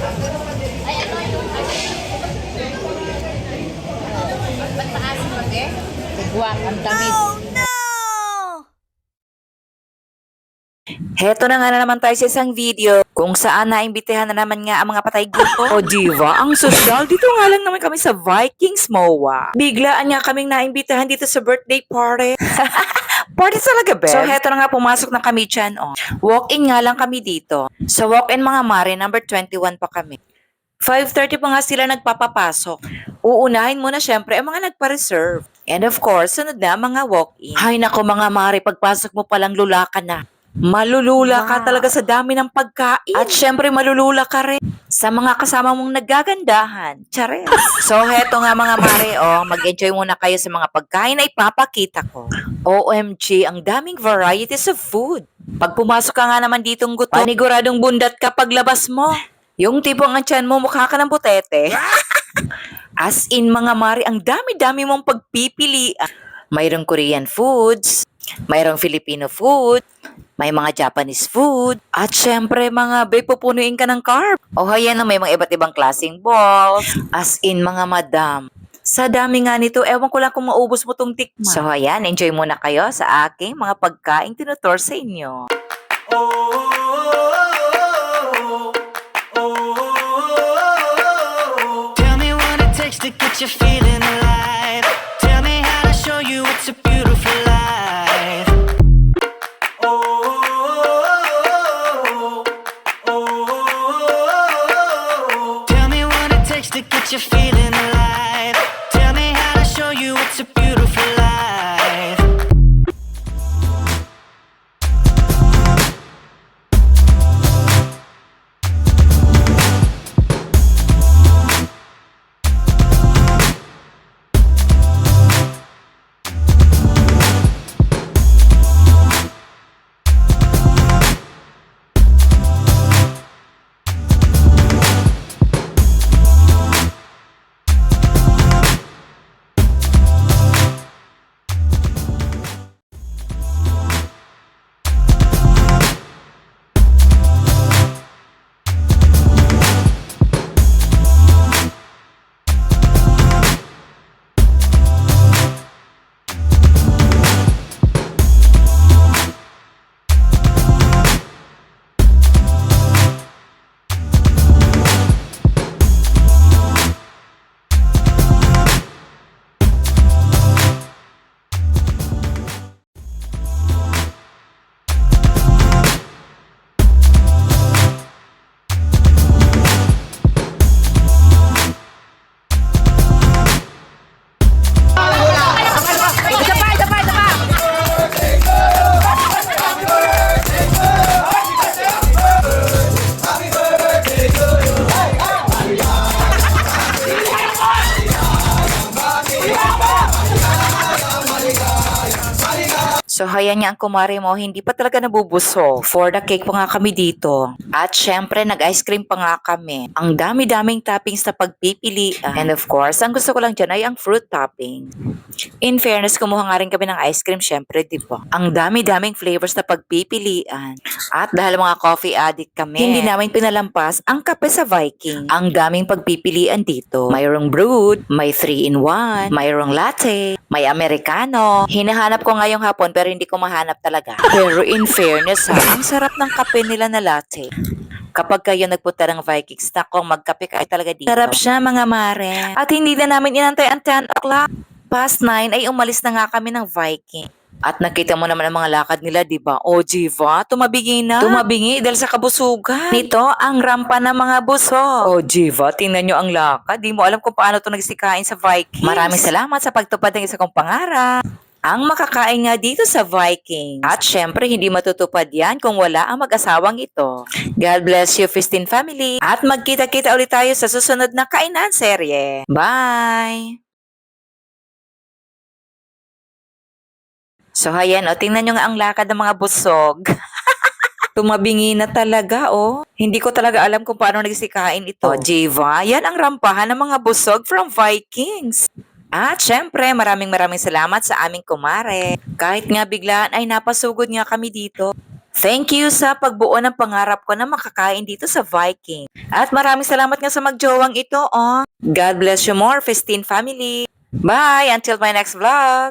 Ay, ano yung... Ba't maasim mo, be? Tigwak, ang tamis. Heto na nga na naman tayo sa isang video kung saan naimbitahan na naman nga ang mga patay grupo. o diva, ang social. Dito nga lang naman kami sa Vikings MOA. Biglaan nga kaming naimbitahan dito sa birthday party. Party talaga, Beb. So, heto na nga, pumasok na kami dyan. Oh. Walk-in nga lang kami dito. Sa walk-in mga mare, number 21 pa kami. 5.30 pa nga sila nagpapapasok. Uunahin muna syempre ang mga nagpa-reserve. And of course, sunod na mga walk-in. Hay nako mga mare, pagpasok mo palang lula ka na. Malulula ka talaga sa dami ng pagkain. At syempre malulula ka rin sa mga kasama mong nagagandahan. Chares. So heto nga mga mare, oh, mag-enjoy muna kayo sa mga pagkain na ipapakita ko. OMG, ang daming varieties of food. Pag pumasok ka nga naman ditong guto, paniguradong bundat ka paglabas mo. Yung tipong ang tiyan mo, mukha ka ng butete. As in mga mari, ang dami-dami mong pagpipilian. Mayroong Korean foods, mayroong Filipino food, may mga Japanese food, at syempre mga babe, pupunuin ka ng carb. O hayan na may mga iba't ibang klaseng balls. As in mga madam. Sa dami nga nito, ewan ko lang kung maubos mo tong tikman. So ayan, enjoy muna kayo sa aking mga pagkain tinutor sa inyo. Takes to get you feeling takes to get you feeling So, hayan niya ang kumare mo, hindi pa talaga nabubusog. For the cake pa nga kami dito. At syempre, nag-ice cream pa nga kami. Ang dami-daming toppings na pagpipilian. And of course, ang gusto ko lang dyan ay ang fruit topping. In fairness, kumuha nga rin kami ng ice cream, syempre, di ba? Ang dami-daming flavors na pagpipilian. At dahil mga coffee addict kami, hindi namin pinalampas ang kape sa Viking. Ang daming pagpipilian dito. Mayroong brewed, may 3-in-1, mayroong latte, may americano. Hinahanap ko ngayong hapon pero hindi ko mahanap talaga. Pero in fairness ha, ang sarap ng kape nila na latte. Kapag kayo nagpunta ng Vikings, nako magkape kayo talaga dito. Sarap siya mga mare. At hindi na namin inantay ang 10 o'clock. Past 9 ay umalis na nga kami ng Viking. At nakita mo naman ang mga lakad nila, di ba? O, Jiva, tumabingi na. Tumabingi dahil sa kabusugan. Nito ang rampa ng mga busog. O, Jiva, tingnan nyo ang lakad. Di mo alam kung paano to nagsikain sa Vikings. Maraming salamat sa pagtupad ng isa kong pangarap. Ang makakain nga dito sa Vikings. At syempre, hindi matutupad yan kung wala ang mag-asawang ito. God bless you, Fistin family. At magkita-kita ulit tayo sa susunod na kainan serye. Bye! So, ayan, o, tingnan nyo nga ang lakad ng mga busog. Tumabingi na talaga, oh. Hindi ko talaga alam kung paano nagsikain ito. O, Jiva, yan ang rampahan ng mga busog from Vikings. At syempre, maraming maraming salamat sa aming kumare. Kahit nga biglaan ay napasugod nga kami dito. Thank you sa pagbuo ng pangarap ko na makakain dito sa Viking. At maraming salamat nga sa magjowang ito, oh. God bless you more, Festine family. Bye! Until my next vlog!